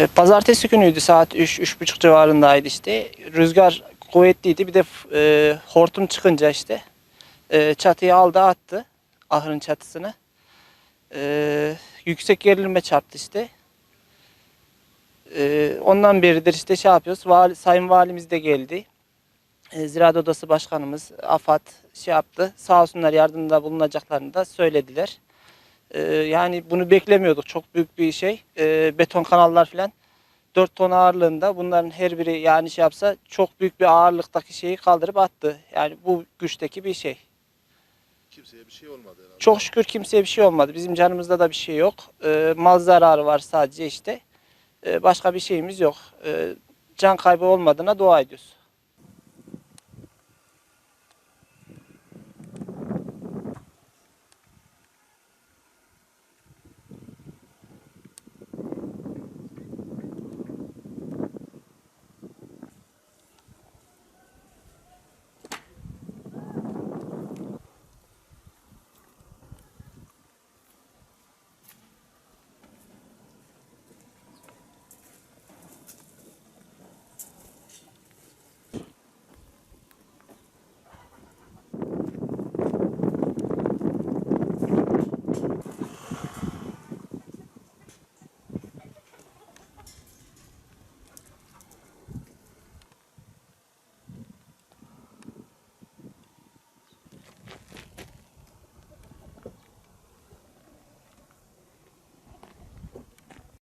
E, Pazartesi günüydü saat 3-3.30 civarındaydı işte. Rüzgar kuvvetliydi. Bir de e, hortum çıkınca işte e, çatıyı aldı attı. Ahırın çatısını. E, yüksek gerilime çarptı işte. E, ondan beridir işte şey yapıyoruz. Vali, Sayın Valimiz de geldi. E, Ziraat Odası Başkanımız, AFAD şey yaptı. Sağ olsunlar yardımda bulunacaklarını da söylediler. E, yani bunu beklemiyorduk. Çok büyük bir şey. E, beton kanallar falan 4 ton ağırlığında bunların her biri yani şey yapsa çok büyük bir ağırlıktaki şeyi kaldırıp attı. Yani bu güçteki bir şey. Kimseye bir şey olmadı herhalde. Çok şükür kimseye bir şey olmadı. Bizim canımızda da bir şey yok. E, mal zararı var sadece işte. E, başka bir şeyimiz yok. E, can kaybı olmadığına dua ediyoruz.